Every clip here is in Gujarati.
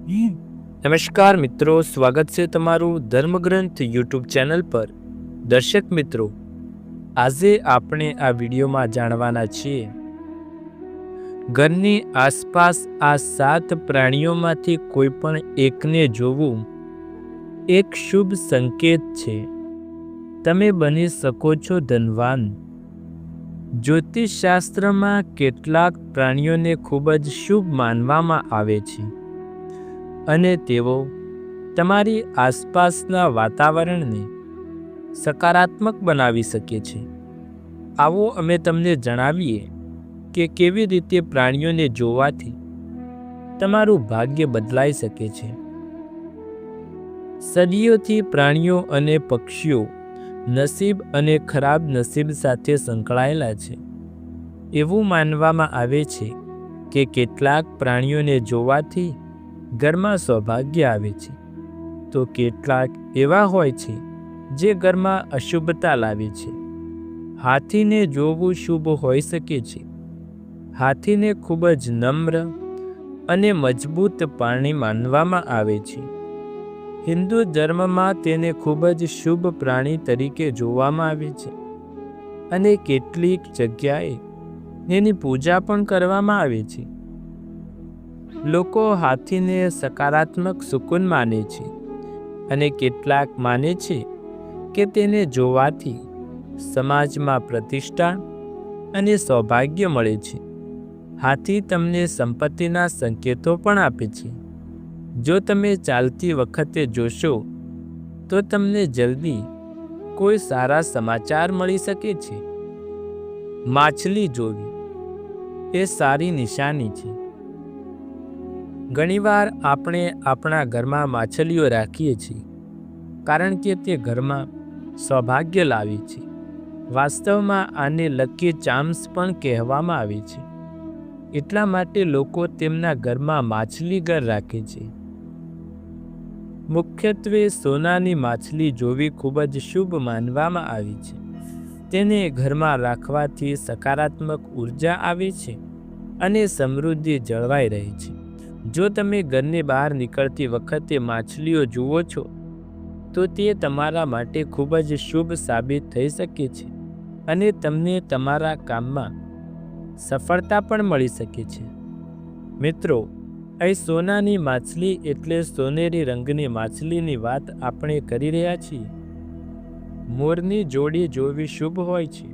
નમસ્કાર મિત્રો, સ્વાગત છે તમારું ધર્મગ્રંથ યુટ્યુબ ચેનલ પર. દર્શક મિત્રો, આજે આપણે આ વિડીયોમાં જાણવાના છીએ. ઘરની આસપાસ આ સાત પ્રાણીઓમાંથી કોઈ પણ એકને જોવું, એક શુભ સંકેત છે. તમે બની શકો છો ધનવાન. જ્યોતિષશાસ્ત્રમાં કેટલાક પ્રાણીઓને ખૂબ જ શુભ માનવામાં આવે છે. અને તેઓ તમારી આસપાસના વાતાવરણને સકારાત્મક બનાવી શકે છે. આવો અમે તમને જણાવીએ કે કેવી રીતે પ્રાણીઓને જોવાથી તમારું ભાગ્ય બદલાઈ શકે છે. સદીઓથી પ્રાણીઓ અને પક્ષીઓ નસીબ અને ખરાબ નસીબ સાથે સંકળાયેલા છે. એવું માનવામાં આવે છે કે કેટલાક પ્રાણીઓને જોવાથી ઘરમાં સૌભાગ્ય આવે છે. તો કેટલાક એવા હોય છે જે ઘરમાં અશુભતા લાવે છે. હાથીને જોવું શુભ હોઈ શકે છે. હાથીને ખૂબ જ નમ્ર અને મજબૂત પ્રાણી માનવામાં આવે છે. હિન્દુ ધર્મમાં તેને ખૂબ જ શુભ પ્રાણી તરીકે જોવામાં આવે છે. અને કેટલીક જગ્યાએ એની પૂજા પણ કરવામાં આવે છે. લોકો હાથીને સકારાત્મક સુકૂન માને છે અને કેટલાક માને છે કે તેને જોવાથી સમાજમાં પ્રતિષ્ઠા અને સૌભાગ્ય મળે છે. હાથી તમને સંપત્તિના સંકેતો પણ આપે છે. જો તમે ચાલતી વખતે જોશો, તો તમને જલ્દી કોઈ સારા સમાચાર મળી શકે છે. માછલી જોવી એ સારી નિશાની છે. ઘણીવાર આપણે આપણા ઘરમાં માછલીઓ રાખીએ છીએ, કારણ કે તે ઘરમાં સૌભાગ્ય લાવે છે. વાસ્તવમાં આને લકી ચામ્સ પણ કહેવામાં આવે છે. એટલા માટે લોકો તેમના ઘરમાં માછલી ઘર રાખે છે. મુખ્યત્વે સોનાની માછલી જોવી ખૂબ જ શુભ માનવામાં આવી છે. તેને ઘરમાં રાખવાથી સકારાત્મક ઊર્જા આવે છે અને સમૃદ્ધિ જળવાઈ રહે છે. જો તમે ઘરની બહાર નીકળતી વખતે માછલીઓ જુઓ છો, તો તે તમારા માટે ખૂબ જ શુભ સાબિત થઈ શકે છે અને તમને તમારા કામમાં સફળતા પણ મળી શકે છે. મિત્રો, અહીં સોનાની માછલી એટલે સોનેરી રંગની માછલીની વાત આપણે કરી રહ્યા છીએ. મોરની જોડી જોવી શુભ હોય છે.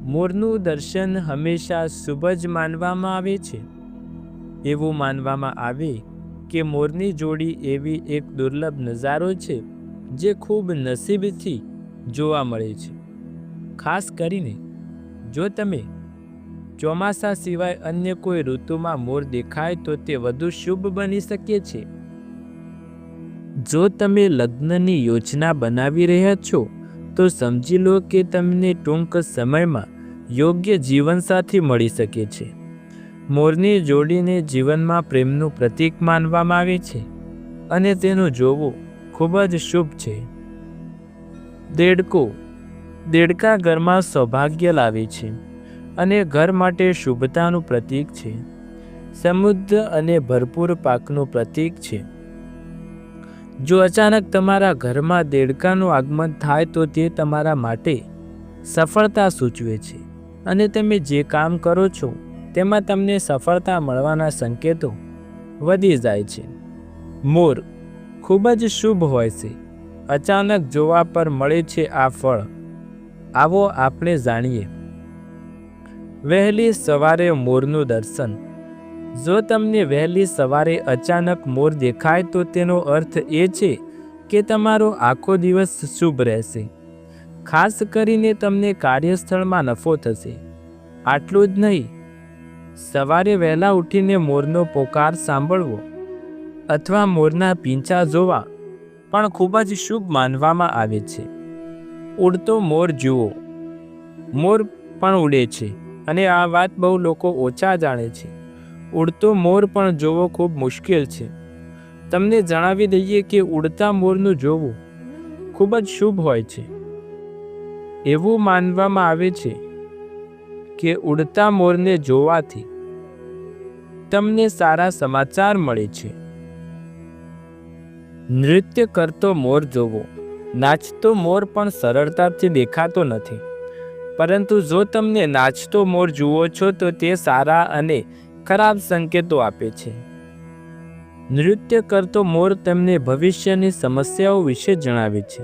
મોરનું દર્શન હંમેશા શુભ જ માનવામાં આવે છે. એવું માનવામાં આવે કે મોરની જોડી એવી એક દુર્લભ નજારો છે જે ખૂબ નસીબથી જોવા મળે છે. ખાસ કરીને જો તમે ચોમાસા સિવાય અન્ય કોઈ ઋતુમાં મોર દેખાય તો તે વધુ શુભ બની શકે છે. જો તમે લગ્નની યોજના બનાવી રહ્યા છો, તો સમજી લો કે તમને ટૂંક સમયમાં યોગ્ય જીવનસાથી મળી શકે છે. મોરની જોડીને જીવનમાં પ્રેમનું પ્રતીક માનવામાં આવે છે અને તેનું જોવું ખૂબ જ શુભ છે. દેડકો, દેડકા ઘરમાં સૌભાગ્ય લાવે છે અને ઘર માટે શુભતાનું પ્રતીક છે. સમૃદ્ધ અને ભરપૂર પાકનું પ્રતીક છે. જો અચાનક તમારા ઘરમાં દેડકાનું આગમન થાય તો તે તમારા માટે સફળતા સૂચવે છે અને તમે જે કામ કરો છો તેમાં તમને સફળતા મળવાના સંકેતો વધી જાય છે. મોર ખૂબ જ શુભ હોય છે. અચાનક જોવા પર મળે છે આ ફળ. આવો આપણે જાણીએ. વહેલી સવારે મોરનું દર્શન. જો તમને વહેલી સવારે અચાનક મોર દેખાય તો તેનો અર્થ એ છે કે તમારો આખો દિવસ શુભ રહેશે. ખાસ કરીને તમને કાર્યસ્થળમાં નફો થશે. આટલું જ નહીં સવારે વહેલા ઉઠીને મોરનો પોકાર સાંભળવો અથવા મોરના પીંછા જોવા પણ ખૂબ જ શુભ માનવામાં આવે છે. ઉડતો મોર જુઓ. મોર પણ ઉડે છે અને આ વાત બહુ લોકો ઓછા જાણે છે. ઉડતો મોર પણ જોવો ખૂબ મુશ્કેલ છે. તમને જણાવી દઈએ કે ઉડતા મોરનું જોવું ખૂબ જ શુભ હોય છે. એવું માનવામાં આવે છે કે ઉડતા મોરને જોવાથી તમને સારા સમાચાર મળે છે. નૃત્ય કરતો મોર જોવો. નાચતો મોર પણ સરળતાથી દેખાતો નથી. પરંતુ જો તમને નાચતો મોર જુઓ છો, તો તે સારા અને ખરાબ સંકેતો આપે છે. નૃત્ય કરતો મોર તેમને ભવિષ્યની સમસ્યાઓ વિશે જણાવે છે.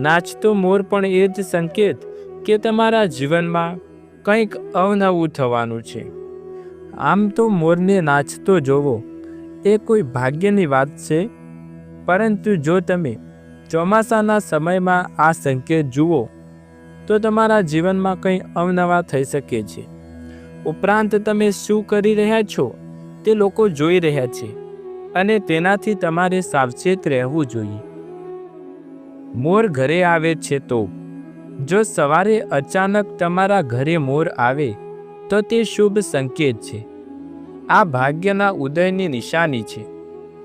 નાચતો મોર પણ એ જ સંકેત કે તમારા જીવનમાં કંઈક અવનવું થવાનું છે. આમ તો મોરને નાચતો જોવો, એ કોઈ ભાગ્યની વાત છે? પરંતુ જો તમે ચોમાસાના સમયમાં આ સંકેત જુઓ, તો તમારા જીવનમાં કંઈ અવનવા થઈ શકે છે. ઉપરાંત તમે શું કરી રહ્યા છો, તે લોકો જોઈ રહ્યા છે, અને તેનાથી તમારે સાવચેત રહેવું જોઈએ. મોર ઘરે આવે છે તો, જો સવારે અચાનક તમારા ઘરે મોર આવે, તો તે શુભ સંકેત છે. આ ભાગ્યના ઉદયની નિશાની છે.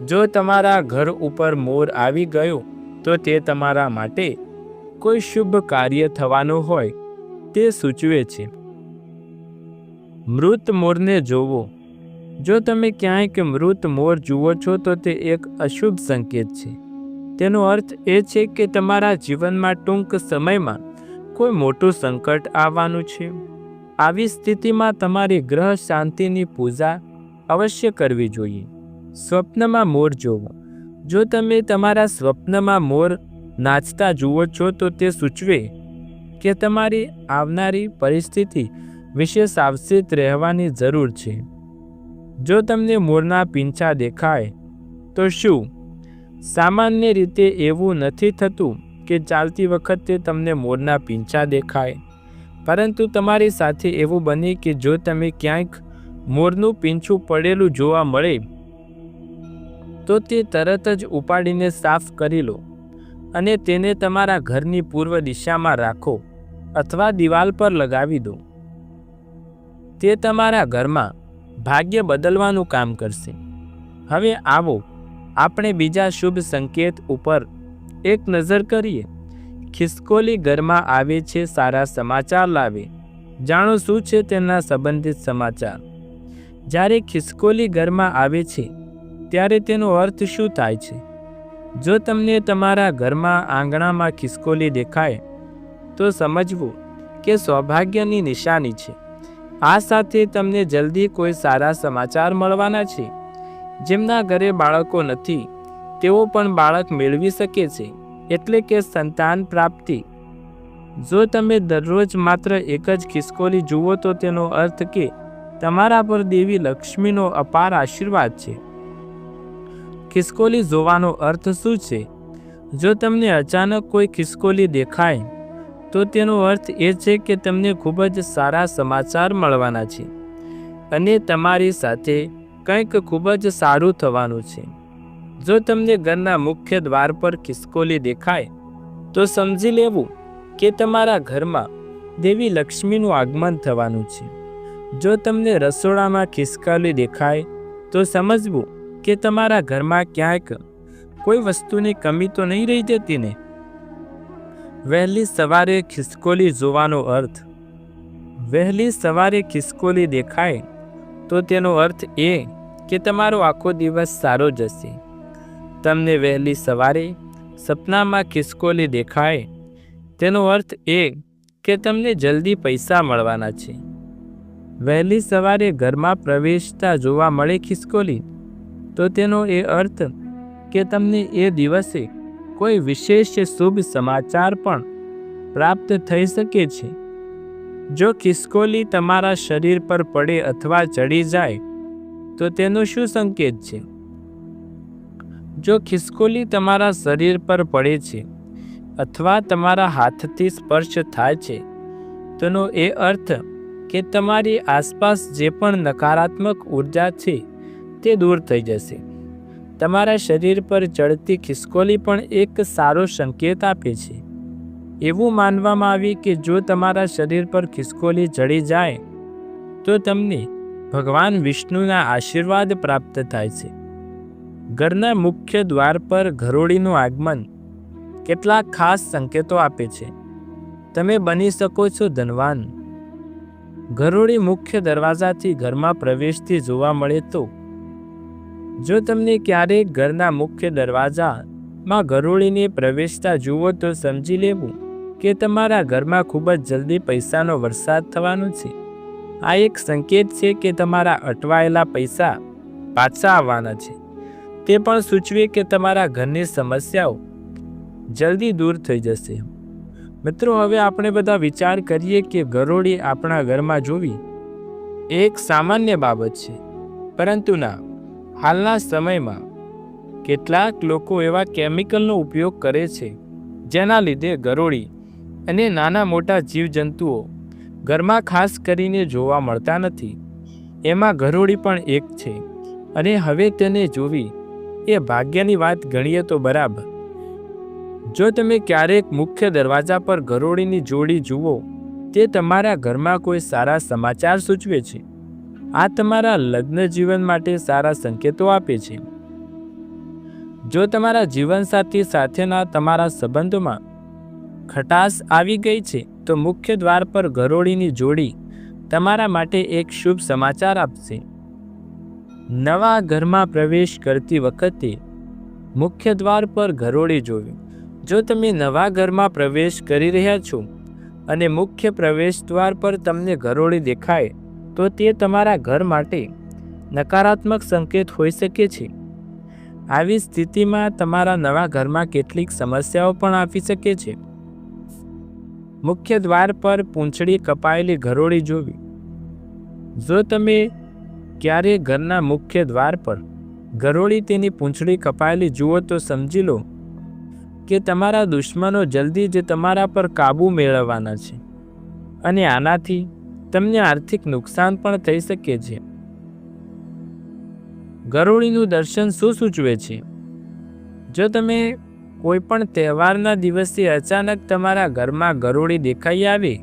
જો તમારા ઘર ઉપર મોર આવી ગયો, તો તે તમારા માટે કોઈ શુભ કાર્ય થવાનું હોય, તે સૂચવે છે. મૃત મોરને જોવો. જો તમે ક્યાંક મૃત મોર જુઓ છો, તો તે એક અશુભ સંકેત છે. તેનો અર્થ એ છે કે તમારા જીવનમાં ટૂંક સમયમાં કોઈ મોટું સંકટ આવવાનું છે. આવી સ્થિતિમાં તમારી ગ્રહ શાંતિની પૂજા અવશ્ય કરવી જોઈએ. સ્વપ્નમાં મોર જોવો. જો તમે તમારા સ્વપ્નમાં મોર નાચતા જુઓ છો, તો તે સૂચવે કે તમારી આવનારી પરિસ્થિતિ વિશે સાવચેત રહેવાની જરૂર છે. જો તમને મોરના પીંછા દેખાય, તો શું? સામાન્ય રીતે એવું નથી થતું કે ચાલતી વખતે તમને મોરના પીંછા દેખાય. પરંતુ તમારી સાથે એવું બને કે જો તમે ક્યાંક મોરનું પીંછું પડેલું જોવા મળે, તો તે તરત જ ઉપાડીને સાફ કરી લો અને તેને તમારા ઘરની પૂર્વ દિશામાં રાખો અથવા દિવાલ પર લગાવી દો. તે તમારા ઘરમાં ભાગ્ય બદલવાનું કામ કરશે. હવે આવો, આપણે બીજા શુભ સંકેત ઉપર એક નજર કરીએ. ખિસકોલી ઘરમાં આવે છે સારા સમાચાર લાવે. જાણો શું છે તેના સંબંધિત સમાચાર? જ્યારે ખિસકોલી ઘરમાં આવે છે, ત્યારે તેનો અર્થ શું થાય છે? જો તમને તમારા ઘરમાં આંગણામાં ખિસકોલી દેખાય, તો સમજવું કે સૌભાગ્યની નિશાની છે. આ સાથે તમને જલ્દી કોઈ સારા સમાચાર મળવાના છે. જેમના ઘરે બાળકો નથી, તેઓ પણ બાળક મેળવી શકે છે, એટલે કે સંતાન પ્રાપ્તિ. જો તમે દરરોજ માત્ર એક જ ખિસકોલી જુઓ તો તેનો અર્થ કે તમારા પર દેવી લક્ષ્મીનો અપાર આશીર્વાદ છે. ખિસકોલી જોવાનો અર્થ શું છે? જો તમને અચાનક કોઈ ખિસકોલી દેખાય, તો તેનો અર્થ એ છે કે તમને ખૂબ જ સારા સમાચાર મળવાના છે અને તમારી સાથે કંઈક ખૂબ જ સારું થવાનું છે. જો તમને ઘરના મુખ્ય દ્વાર પર ખિસકોલી દેખાય, તો સમજી લેવું કે તમારા ઘરમાં દેવી લક્ષ્મીનું આગમન થવાનું છે. જો તમને રસોડામાં ખિસકોલી દેખાય, તો સમજવું કે તમારા ઘરમાં ક્યાંક કોઈ વસ્તુની કમી તો નહીં રહી જતી ને? વહેલી સવારે ખિસકોલી જોવાનો અર્થ, વહેલી સવારે ખિસકોલી દેખાય, તો તેનો અર્થ એ કે તમારો આખો દિવસ સારો જશે. તમને વહેલી સવારે સપનામાં ખિસકોલી દેખાય, તેનો અર્થ એ કે તમને જલ્દી પૈસા મળવાના છે. વહેલી સવારે ઘરમાં પ્રવેશતા જોવા મળે ખિસકોલી. તો તેનો એ અર્થ કે તમને એ દિવસે કોઈ વિશેષ શુભ સમાચાર પણ પ્રાપ્ત થઈ શકે છે. જો ખિસકોલી તમારા શરીર પર પડે અથવા ચડી જાય, તો તેનો શું સંકેત છે? જો ખિસકોલી તમારા શરીર પર પડે છે અથવા તમારા હાથથી સ્પર્શ થાય છે, તેનો એ અર્થ કે તમારી આસપાસ જે પણ નકારાત્મક ઊર્જા છે, તે દૂર થઈ જશે. તમારા શરીર પર ચડતી ખિસકોલી પણ એક સારો સંકેત આપે છે. એવું માનવામાં આવી કે જો તમારા શરીર પર ખિસકોલી ચડી જાય, તો તમને ભગવાન વિષ્ણુના આશીર્વાદ પ્રાપ્ત થાય છે. ઘરના મુખ્ય દ્વાર પર ઘરોળીનું આગમન કેટલાક ખાસ સંકેતો આપે છે. તમે બની શકો છો ધનવાન. ઘરોડી મુખ્ય દરવાજાથી ઘરમાં પ્રવેશથી જોવા મળે તો? જો તમને ક્યારેક ઘરના મુખ્ય દરવાજામાં ગરોળીને પ્રવેશતા જુઓ તો સમજી લેવું કે તમારા ઘરમાં ખૂબ જ જલ્દી પૈસાનો વરસાદ થવાનો છે. આ એક સંકેત છે કે તમારા અટવાયેલા પૈસા પાછા આવવાના છે. તે પણ સૂચવે કે તમારા ઘરની સમસ્યાઓ જલ્દી દૂર થઈ જશે. મિત્રો, હવે આપણે બધા વિચાર કરીએ કે ગરોળી આપણા ઘરમાં જોવી એક સામાન્ય બાબત છે. પરંતુ ના, હાલના સમયમાં કેટલાક લોકો એવા કેમિકલનો ઉપયોગ કરે છે, જેના લીધે ગરોળી અને નાના મોટા જીવજંતુઓ ઘરમાં ખાસ કરીને જોવા મળતા નથી. એમાં ગરોળી પણ એક છે અને હવે તેને જોવી એ ભાગ્યની વાત ગણીએ તો બરાબર. જો તમે ક્યારેક મુખ્ય દરવાજા પર ગરોળીની જોડી જુઓ, તે તમારા ઘરમાં કોઈ સારા સમાચાર સૂચવે છે. આ તમારા લગ્ન જીવન માટે સારા સંકેતો આપે છે. જો તમારા જીવનસાથી સાથેના તમારા સંબંધોમાં ખટાશ આવી ગઈ છે, તો મુખ્ય દ્વાર પર ગરોળીની જોડી તમારા માટે એક શુભ સમાચાર આપશે. નવા ઘરમાં પ્રવેશ કરતી વખતે મુખ્ય દ્વાર પર ગરોળી જોવી. જો તમે નવા ઘરમાં પ્રવેશ કરી રહ્યા છો અને મુખ્ય પ્રવેશ દ્વાર પર તમને ઘરોળી દેખાય, તો તે તમારા ઘર માટે નકારાત્મક સંકેત હોઈ શકે છે. આવી સ્થિતિમાં તમારા નવા ઘરમાં કેટલીક સમસ્યાઓ પણ આપી શકે છે. મુખ્ય દ્વાર પર પૂંછડી કપાયેલી ઘરોળી જોવી. જો તમે ક્યારે ઘરના મુખ્ય દ્વાર પર ઘરોળી તેની પૂંછડી કપાયેલી જુઓ તો સમજી લો કે તમારા દુશ્મનો જલ્દી જ તમારા પર કાબૂ મેળવવાના છે. અને આનાથી તમને આર્થિક નુકસાન પણ થઈ શકે છે. ગરોળીનું દર્શન શું સૂચવે છે? જો તમે કોઈ પણ તહેવારના દિવસે અચાનક તમારા ઘરમાં ગરોળી દેખાઈ આવે,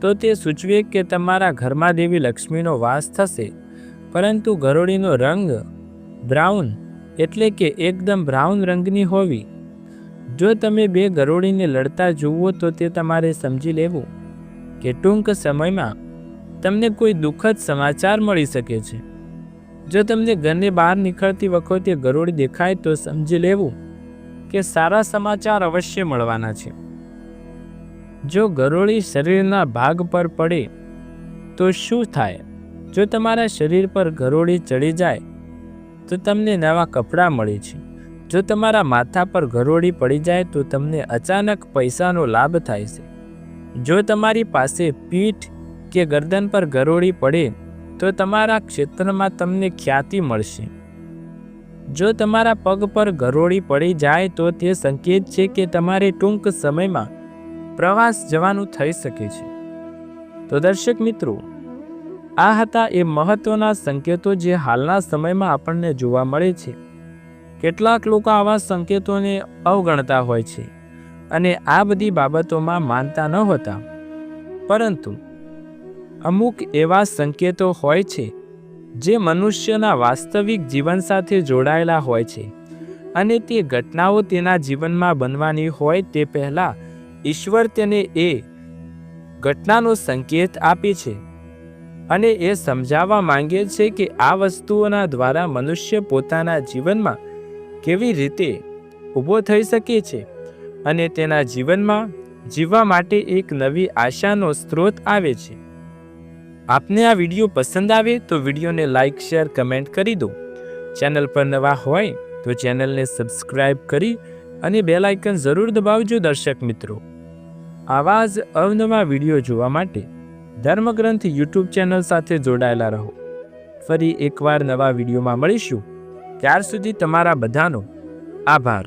તો તે સૂચવે કે તમારા ઘરમાં દેવી લક્ષ્મીનો વાસ થશે. પરંતુ ગરોળીનો રંગ બ્રાઉન એટલે કે એકદમ બ્રાઉન રંગની હોવી જો તમે બે ગરોળીને લડતા જુઓ તો તે તમારે સમજી લેવું. કે ટૂંક સમયમાં તમને કોઈ દુઃખદ સમાચાર મળી શકે છે. જો તમને ઘરની બહાર નીકળતી વખતે ગરોળી દેખાય તો સમજી લેવું કે સારા સમાચાર અવશ્ય મળવાના છે. જો ગરોળી શરીરના ભાગ પર પડે તો શું થાય? જો તમારા શરીર પર ગરોળી ચડી જાય તો તમને નવા કપડાં મળે છે. જો તમારા માથા પર ગરોળી પડી જાય તો તમને અચાનક પૈસાનો લાભ થાય છે. જો તમારી પાસે પીઠ કે ગરદન પર ગરોળી પડે, તો તમારા ક્ષેત્રમાં તમને ખ્યાતિ મળશે. જો તમારા પગ પર ગરોળી પડી જાય તો તે સંકેત છે કે તમારે ટૂંક સમયમાં પ્રવાસ જવાનું થઈ શકે છે. તો દર્શક મિત્રો, આ હતા એ મહત્વના સંકેતો જે હાલના સમયમાં આપણને જોવા મળે છે. કેટલાક લોકો આવા સંકેતોને અવગણતા હોય છે અને આ બધી બાબતોમાં માનતા ન હોતા. પરંતુ અમુક એવા સંકેતો હોય છે જે મનુષ્યના વાસ્તવિક જીવન સાથે જોડાયેલા હોય છે અને તે ઘટનાઓ તેના જીવનમાં બનવાની હોય તે પહેલાં ઈશ્વર તેને એ ઘટનાનો સંકેત આપે છે અને એ સમજાવવા માંગે છે કે આ વસ્તુઓના દ્વારા મનુષ્ય પોતાના જીવનમાં કેવી રીતે ઊભો થઈ શકે છે અને તેના જીવનમાં જીવવા માટે એક નવી આશાનો સ્ત્રોત આવે છે. આપને આ વીડિયો પસંદ આવે તો વિડીયોને લાઇક શેર, કમેન્ટ કરી દો. ચેનલ પર નવા હોય તો ચેનલને સબસ્ક્રાઇબ કરી અને બેલ આઇકન જરૂર દબાવજો દર્શક મિત્રો. આવા જ અવનવા વીડિયો જોવા માટે ધર્મગ્રંથ યુટ્યુબ ચેનલ સાથે જોડાયેલા રહો. ફરી એકવાર નવા વિડીયોમાં મળીશું. ત્યાર સુધી તમારા બધાનો આભાર.